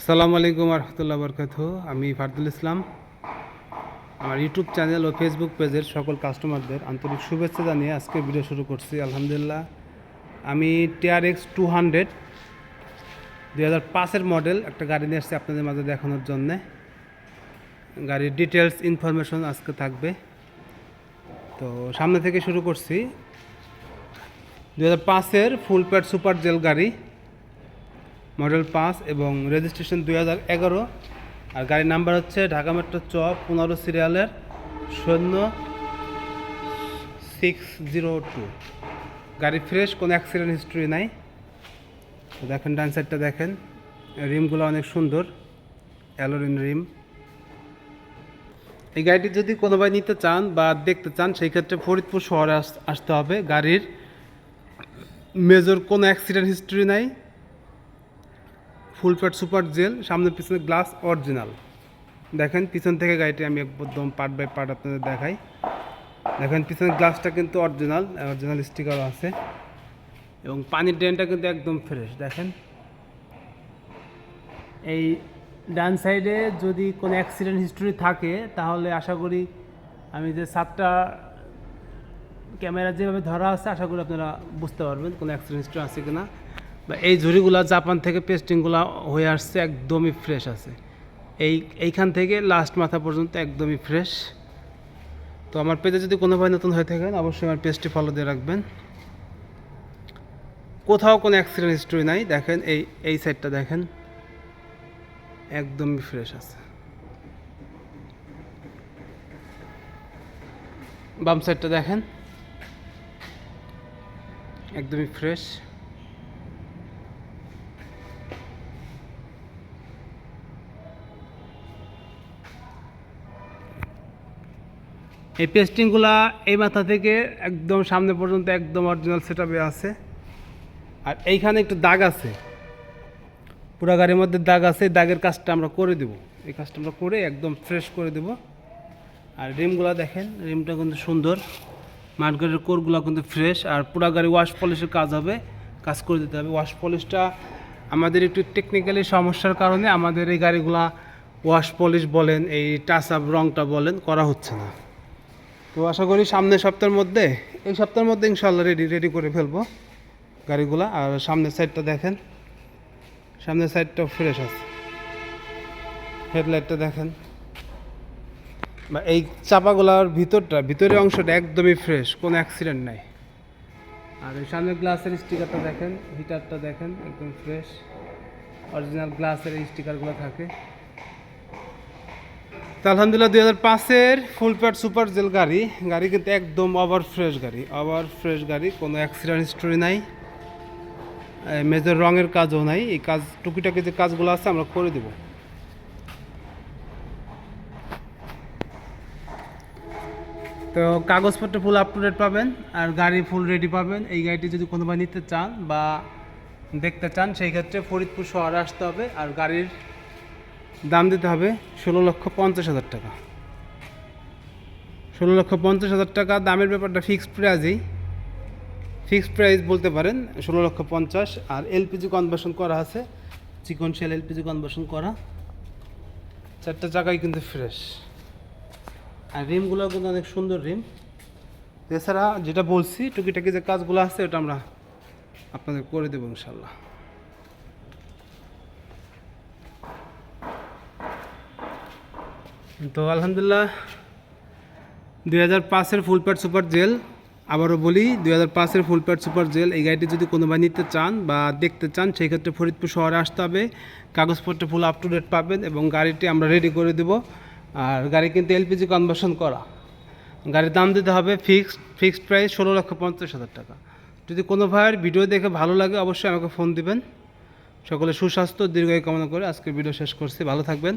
আসসালামু আলাইকুম রহমতুল্লাহ বরকাত আমি ফারদুল ইসলাম। আমার ইউটিউব চ্যানেল ও ফেসবুক পেজের সকল কাস্টমারদের আন্তরিক শুভেচ্ছা জানিয়ে আজকে ভিডিও শুরু করছি, আলহামদুলিল্লাহ। আমি টিআর এক্স টু হান্ড্রেড দুই হাজার পাঁচের মডেল একটা গাড়ি নিয়ে আসছি আপনাদের মাঝে দেখানোর জন্যে। গাড়ির ডিটেলস ইনফরমেশন আজকে থাকবে। তো সামনে থেকে শুরু করছি। দু হাজার পাঁচের ফুল প্যাড সুপার জেল গাড়ি। মডেল পাঁচ এবং রেজিস্ট্রেশন দুই হাজার এগারো। আর গাড়ির নাম্বার হচ্ছে ঢাকা মেট্রো চ পনেরো সিরিয়ালের শূন্য সিক্স জিরো টু। গাড়ি ফ্রেশ, কোনো অ্যাক্সিডেন্ট হিস্ট্রি নাই। তো দেখেন, ডান সাইডটা দেখেন। রিমগুলো অনেক সুন্দর, অ্যালোরিন রিম। এই গাড়িটি যদি কোনো ভাই নিতে চান বা দেখতে চান, সেই ক্ষেত্রে ফরিদপুর শহরে আসতে হবে। গাড়ির মেজর কোনো অ্যাক্সিডেন্ট হিস্ট্রি নাই। ফুল প্যাড সুপার জেল, সামনে পিছনে গ্লাস অরিজিনাল। দেখেন, পিছন থেকে গাড়িটি আমি একদম পার্ট বাই পার্ট আপনাদের দেখাই। দেখেন, পিছনের গ্লাসটা কিন্তু অরিজিনাল অরিজিনাল স্টিকারও আছে। এবং পানির ড্রেনটা কিন্তু একদম ফ্রেশ দেখেন। এই ডান সাইডে যদি কোনো অ্যাক্সিডেন্ট হিস্টরি থাকে, তাহলে আশা করি আমি যে সাতটা ক্যামেরা যেভাবে ধরা আছে, আশা করি আপনারা বুঝতে পারবেন কোনো অ্যাক্সিডেন্ট হিস্ট্রি আছে কিনা। বা এই ঝুড়িগুলো জাপান থেকে পেস্টিংগুলো হয়ে আসছে, একদমই ফ্রেশ আছে। এই, এইখান থেকে লাস্ট মাথা পর্যন্ত একদমই ফ্রেশ তো আমার পেজে যদি কোনো ভাই নতুন হয়ে থাকেন, অবশ্যই আমার পেজটি ফলো দিয়ে রাখবেন। কোথাও কোনো অ্যাক্সিডেন্ট হিস্টরি নাই, দেখেন, এই এই সাইডটা দেখেন। একদমই ফ্রেশ আছে। বাম সাইডটা দেখেন। একদমই ফ্রেশ এই পেস্টিংগুলা এই মাথা থেকে একদম সামনে পর্যন্ত একদম অরিজিনাল সেট আছে। আর এইখানে একটু দাগ আছে। পুরো গাড়ির মধ্যে দাগ আছে দাগের কাজটা আমরা করে দেব। এই কাজটা আমরা করে একদম ফ্রেশ করে দেব। আর রিমগুলো দেখেন, রিমটা কিন্তু সুন্দর। মাঠগাড়ির কোরগুলো কিন্তু ফ্রেশ আর পুরা গাড়ি ওয়াশ পলিশের কাজ হবে, কাজ করে দিতে হবে। ওয়াশ পলিশটা আমাদের একটু টেকনিক্যালি সমস্যার কারণে আমাদের এই গাড়িগুলা ওয়াশ পলিশ বলেন, এই টাচ আপ রংটা বলেন, করা হচ্ছে না। তো আশা করি সামনের সপ্তাহের মধ্যে, এই সপ্তাহের মধ্যে ইনশাল্লাহ রেডি রেডি করে ফেলব গাড়িগুলা। আর সামনের সাইডটা দেখেন, সামনের সাইডটাও ফ্রেশ আছে। হেডলাইটটা দেখেন। বা এই চাপাগুলার ভিতরটা ভিতরের অংশটা একদমই ফ্রেশ কোনো অ্যাক্সিডেন্ট নাই। আর এই সামনের গ্লাসের স্টিকারটা দেখেন হিটারটা দেখেন, একদম ফ্রেশ অরিজিনাল গ্লাসের এই স্টিকারগুলো থাকে। আলহামদুলিল্লাহ দুই হাজার পাঁচের ফুল প্যাড সুপার জেল গাড়ি। গাড়ি কিন্তু একদম ওভার ফ্রেশ গাড়ি। ওভার ফ্রেশ গাড়ি, কোনো অ্যাক্সিডেন্ট হিস্টোরি নাই। মেজর রঙের কাজও নাই। এই কাজ, টুকিটাকি যে কাজগুলো আছে, আমরা করে দেব। তো কাগজপত্র ফুল আপ টু ডেট পাবেন, আর গাড়ি ফুল রেডি পাবেন। এই গাড়িটি যদি কোনো ভাই নিতে চান বা দেখতে চান, সেই ক্ষেত্রে ফরিদপুর শহরে আসতে হবে, আর গাড়ির দাম দিতে হবে ষোলো লক্ষ পঞ্চাশ হাজার টাকা। ষোলো লক্ষ পঞ্চাশ হাজার টাকা, দামের ব্যাপারটা ফিক্সড প্রাইজেই ফিক্সড প্রাইস বলতে পারেন ষোলো লক্ষ পঞ্চাশ, আর এলপিজি কনভার্সন করা আছে, চিকন শেল এলপিজি কনভার্সন করা। চারটা চাকাই কিন্তু ফ্রেশ আর রিমগুলো কিন্তু অনেক সুন্দর রিম এছাড়া যেটা বলছি, টুকিটাকি যে কাজগুলো আছে, ওটা আমরা আপনাদের করে দেবো ইনশাল্লাহ। তো আলহামদুলিল্লাহ, দুই হাজার পাঁচের ফুল প্যাড সুপার জেল আবারও বলি, দুই হাজার পাঁচের ফুল প্যাড সুপার জেল এই গাড়িটি যদি কোনো নিতে চান বা দেখতে চান সেই ক্ষেত্রে ফরিদপুর শহরে আসতে হবে, কাগজপত্র ফুল আপ টু ডেট পাবেন এবং গাড়িটি আমরা রেডি করে দেব। আর গাড়ি কিন্তু এলপিজি কনভার্সন করা। গাড়ির দাম দিতে হবে ফিক্সড ফিক্সড প্রাইস ষোলো লক্ষ পঞ্চাশ হাজার টাকা। যদি কোনো ভাইয়ের ভিডিও দেখে ভালো লাগে, অবশ্যই আমাকে ফোন দিবেন। সকলে সুস্বাস্থ্য, দীর্ঘায়ু কামনা করে আজকে ভিডিও শেষ করছি। ভালো থাকবেন।